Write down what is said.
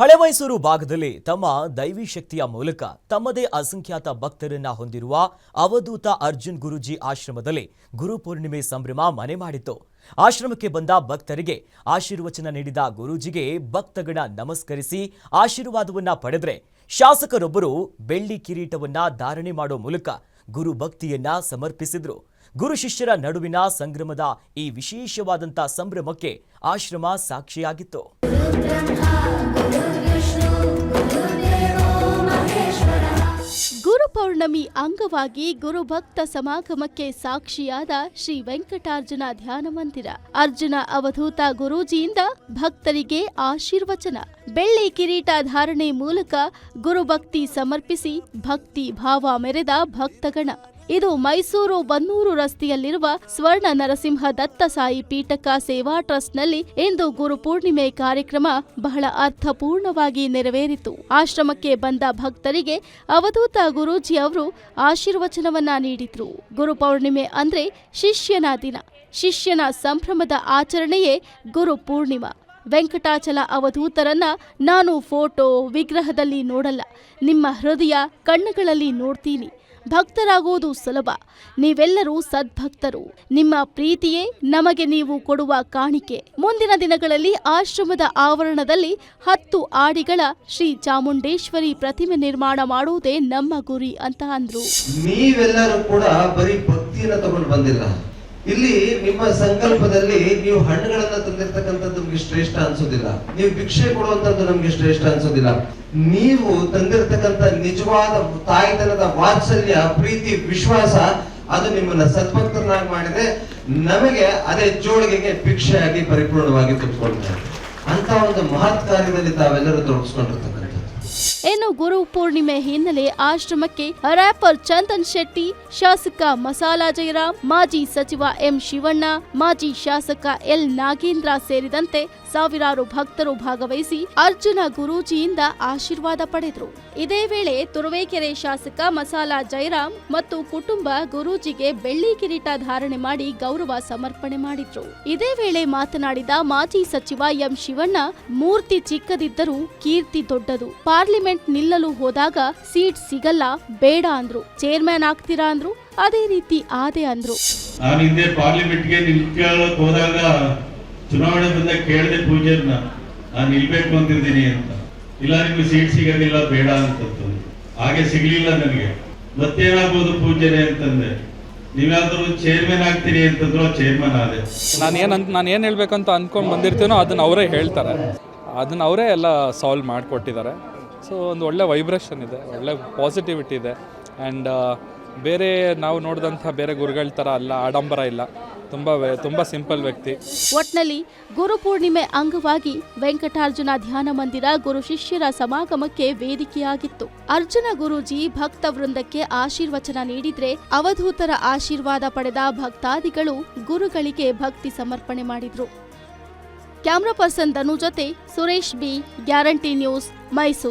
ಹಳೆ ಮೈಸೂರು ಭಾಗದಲ್ಲಿ ತಮ್ಮ ದೈವಿ ಶಕ್ತಿಯ ಮೂಲಕ ತಮ್ಮದೇ ಅಸಂಖ್ಯಾತ ಭಕ್ತರನ್ನ ಹೊಂದಿರುವ ಅವಧೂತ ಅರ್ಜುನ್ ಗುರುಜಿ ಆಶ್ರಮದಲ್ಲಿ ಗುರು ಪೂರ್ಣಿಮೆ ಸಂಭ್ರಮ ಮನೆ ಮಾಡಿತ್ತು. ಆಶ್ರಮಕ್ಕೆ ಬಂದ ಭಕ್ತರಿಗೆ ಆಶೀರ್ವಚನ ನೀಡಿದ ಗುರೂಜಿಗೆ ಭಕ್ತಗಣ ನಮಸ್ಕರಿಸಿ ಆಶೀರ್ವಾದವನ್ನ ಪಡೆದರೆ ಶಾಸಕರೊಬ್ಬರು ಬೆಳ್ಳಿ ಕಿರೀಟವನ್ನ ಧಾರಣೆ ಮಾಡೋ ಮೂಲಕ ಗುರು ಭಕ್ತಿಯನ್ನ ಸಮರ್ಪಿಸಿದ್ರು. ಗುರು ಶಿಷ್ಯರ ನಡುವಿನ ಸಂಗ್ರಮದ ಈ ವಿಶೇಷವಾದಂಥ ಸಂಭ್ರಮಕ್ಕೆ ಆಶ್ರಮ ಸಾಕ್ಷಿಯಾಗಿತ್ತು. ಗುರು ಪೌರ್ಣಮಿ ಅಂಗವಾಗಿ ಗುರುಭಕ್ತ ಸಮಾಗಮಕ್ಕೆ ಸಾಕ್ಷಿಯಾದ ಶ್ರೀ ವೆಂಕಟಾರ್ಜುನ ಧ್ಯಾನ ಮಂದಿರ. ಅರ್ಜುನ ಅವಧೂತ ಗುರೂಜಿಯಿಂದ ಭಕ್ತರಿಗೆ ಆಶೀರ್ವಚನ. ಬೆಳ್ಳಿ ಕಿರೀಟ ಧಾರಣೆ ಮೂಲಕ ಗುರುಭಕ್ತಿ ಸಮರ್ಪಿಸಿ ಭಕ್ತಿ ಭಾವ ಮೆರೆದ ಭಕ್ತಗಣ. ಇದು ಮೈಸೂರು ಬನ್ನೂರು ರಸ್ತೆಯಲ್ಲಿರುವ ಸ್ವರ್ಣ ನರಸಿಂಹ ದತ್ತಸಾಯಿ ಪೀಠಕ ಸೇವಾ ಟ್ರಸ್ಟ್ನಲ್ಲಿ ಇಂದು ಗುರುಪೂರ್ಣಿಮೆ ಕಾರ್ಯಕ್ರಮ ಬಹಳ ಅರ್ಥಪೂರ್ಣವಾಗಿ ನೆರವೇರಿತು. ಆಶ್ರಮಕ್ಕೆ ಬಂದ ಭಕ್ತರಿಗೆ ಅವಧೂತ ಗುರೂಜಿ ಅವರು ಆಶೀರ್ವಚನವನ್ನ ನೀಡಿದ್ರು. ಗುರುಪೌರ್ಣಿಮೆ ಅಂದ್ರೆ ಶಿಷ್ಯನ ದಿನ. ಶಿಷ್ಯನ ಸಂಭ್ರಮದ ಆಚರಣೆಯೇ ಗುರು ಪೂರ್ಣಿಮಾ. ವೆಂಕಟಾಚಲ ಅವಧೂತರನ್ನ ನಾನು ಫೋಟೋ ವಿಗ್ರಹದಲ್ಲಿ ನೋಡಲ್ಲ. ನಿಮ್ಮ ಹೃದಯ ಕಣ್ಣುಗಳಲ್ಲಿ ನೋಡ್ತೀನಿ. ಭಕ್ತರಾಗುವುದು ಸುಲಭ. ನೀವೆಲ್ಲರೂ ಸದ್ಭಕ್ತರು. ನಿಮ್ಮ ಪ್ರೀತಿಯೇ ನಮಗೆ ನೀವು ಕೊಡುವ ಕಾಣಿಕೆ. ಮುಂದಿನ ದಿನಗಳಲ್ಲಿ ಆಶ್ರಮದ ಆವರಣದಲ್ಲಿ ಹತ್ತು ಆಡಿಗಳ ಶ್ರೀ ಚಾಮುಂಡೇಶ್ವರಿ ಪ್ರತಿಮೆ ನಿರ್ಮಾಣ ಮಾಡುವುದೇ ನಮ್ಮ ಗುರಿ ಅಂತ ಅಂದ್ರು. ನೀವೆಲ್ಲರೂ ಕೂಡ ಬರೀ ಭಕ್ತಿಯನ್ನು ತಗೊಂಡು ಬಂದಿಲ್ಲ. ಇಲ್ಲಿ ನಿಮ್ಮ ಸಂಕಲ್ಪದಲ್ಲಿ ನೀವು ಹಣ್ಣುಗಳನ್ನ ತಂದಿರ್ತಕ್ಕಂಥದ್ದು ನಮ್ಗೆ ಶ್ರೇಷ್ಠ ಅನ್ಸೋದಿಲ್ಲ. ನೀವು ಭಿಕ್ಷೆ ಕೊಡುವಂತದ್ದು ನಮ್ಗೆ ಶ್ರೇಷ್ಠ ಅನ್ಸೋದಿಲ್ಲ. ನೀವು ತಂದಿರತಕ್ಕಂಥ ನಿಜವಾದ ತಾಯ್ತನದ ವಾತ್ಸಲ್ಯ, ಪ್ರೀತಿ, ವಿಶ್ವಾಸ, ಅದು ನಿಮ್ಮನ್ನ ಸದ್ಭಕ್ತರನ್ನಾಗಿ ಮಾಡಿದೆ. ನಮಗೆ ಅದೇ ಜೋಳಿಗೆಗೆ ಭಿಕ್ಷೆಯಾಗಿ ಪರಿಪೂರ್ಣವಾಗಿ ತುಂಬಿಕೊಳ್ತಾರೆ ಅಂತ ಒಂದು ಮಹತ್ ಕಾರ್ಯದಲ್ಲಿ ತಾವೆಲ್ಲರೂ ತೊಡಗಿಸ್ಕೊಂಡಿರ್ತಕ್ಕಂಥದ್ದು. ಇನ್ನು ಗುರು ಪೂರ್ಣಿಮೆ ಹಿನ್ನೆಲೆ ಆಶ್ರಮಕ್ಕೆ ರ್ಯಾಪರ್ ಚಂದನ್ ಶೆಟ್ಟಿ, ಶಾಸಕ ಮಸಾಲಾ ಜಯರಾಮ್ ಮಾಜಿ ಸಚಿವ ಎಂ ಶಿವಣ್ಣ, ಮಾಜಿ ಶಾಸಕ ಎಲ್ ನಾಗೇಂದ್ರ ಸೇರಿದಂತೆ ಸಾವಿರಾರು ಭಕ್ತರು ಭಾಗವಹಿಸಿ ಅರ್ಜುನ ಗುರೂಜಿಯಿಂದ ಆಶೀರ್ವಾದ ಪಡೆದರು. ಇದೇ ವೇಳೆ ತುರುವೇಕೆರೆ ಶಾಸಕ ಮಸಾಲಾ ಜಯರಾಮ್ ಮತ್ತು ಕುಟುಂಬ ಗುರೂಜಿಗೆ ಬೆಳ್ಳಿ ಕಿರೀಟ ಧಾರಣೆ ಮಾಡಿ ಗೌರವ ಸಮರ್ಪಣೆ ಮಾಡಿದ್ರು. ಇದೇ ವೇಳೆ ಮಾತನಾಡಿದ ಮಾಜಿ ಸಚಿವ ಎಂ ಶಿವಣ್ಣ, ಮೂರ್ತಿ ಚಿಕ್ಕದಿದ್ದರೂ ಕೀರ್ತಿ ದೊಡ್ಡದು. ಪಾರ್ಲಿಮೆಂಟ್ ನಿಲ್ಲಲು ಹೋದಾಗ ಸೀಟ್ ಸಿಗಲ್ಲ ಬೇಡ ಅಂದ್ರು. ಚೇರ್ಮನ್ ಆಗ್ತೀರಾ ಅಂದ್ರು. ಅದೇ ರೀತಿ ಆದೆ ಅಂದ್ರು. ನಾನು ಹಿಂದೆ ಪಾರ್ಲಿಮೆಂಟ್ಗೆ ನಿಲ್ಕೊಳ್ಳೋಕೆ ಹೋದಾಗ ಚುನಾವಣೆ ಬಂದಾಗ ಕೇಳಿದೆ ಪೂಜೆನ ನಾನು ನಿಲ್ಬೇಕು ಅಂತಿದ್ದೀನಿ ಅಂತ. ಇಲ್ಲ ನಿಮ್ಗೆ ಸೀಟ್ ಸಿಗೋದಿಲ್ಲ ಬೇಡ ಅಂತದ್ದು ಹಾಗೆ ಸಿಗ್ಲಿಲ್ಲ ನನಗೆ. ಮತ್ತೇನಾಗ್ಬೋದು ಪೂಜೆನೆ ಅಂತಂದೆ. ನೀವ್ಯಾವ್ದಾದ್ರು ಚೇರ್ಮನ್ ಆಗ್ತೀನಿ ಅಂತಂದ್ರು ಚೇರ್ಮನ್ ಆದೆ. ನಾನು ಏನು ಅಂತ ನಾನು ಏನು ಹೇಳ್ಬೇಕಂತ ಅಂದ್ಕೊಂಡು ಬಂದಿರ್ತೀನೋ ಅದನ್ನು ಅವರೇ ಹೇಳ್ತಾರೆ. ಅದನ್ನು ಅವರೇ ಎಲ್ಲ ಸಾಲ್ವ್ ಮಾಡಿಕೊಟ್ಟಿದ್ದಾರೆ. ಸೊ ಒಂದು ಒಳ್ಳೆ ವೈಬ್ರೇಷನ್ ಇದೆ, ಒಳ್ಳೆ ಪಾಸಿಟಿವಿಟಿ ಇದೆ. ಆ್ಯಂಡ್ ಬೇರೆ ನಾವು ನೋಡಿದಂಥ ಬೇರೆ ಗುರುಗಳ ಥರ ಅಲ್ಲ, ಆಡಂಬರ ಇಲ್ಲ. ತುಂಬ ತುಂಬ ಸಿಂಪಲ್ ವ್ಯಕ್ತಿ. ಒಟ್ನಲ್ಲಿ ಗುರು ಪೂರ್ಣಿಮೆ ಅಂಗವಾಗಿ ವೆಂಕಟಾರ್ಜುನ ಧ್ಯಾನ ಮಂದಿರ ಗುರು ಶಿಷ್ಯರ ಸಮಾಗಮಕ್ಕೆ ವೇದಿಕೆಯಾಗಿತ್ತು. ಅರ್ಜುನ ಗುರೂಜಿ ಭಕ್ತ ವೃಂದಕ್ಕೆ ಆಶೀರ್ವಚನ ನೀಡಿದ್ರೆ ಅವಧೂತರ ಆಶೀರ್ವಾದ ಪಡೆದ ಭಕ್ತಾದಿಗಳು ಗುರುಗಳಿಗೆ ಭಕ್ತಿ ಸಮರ್ಪಣೆ ಮಾಡಿದ್ರು. ಕ್ಯಾಮ್ರಾ ಪರ್ಸನ್ ಧನು ಜೊತೆ Suresh B, Guarantee News Mysuru.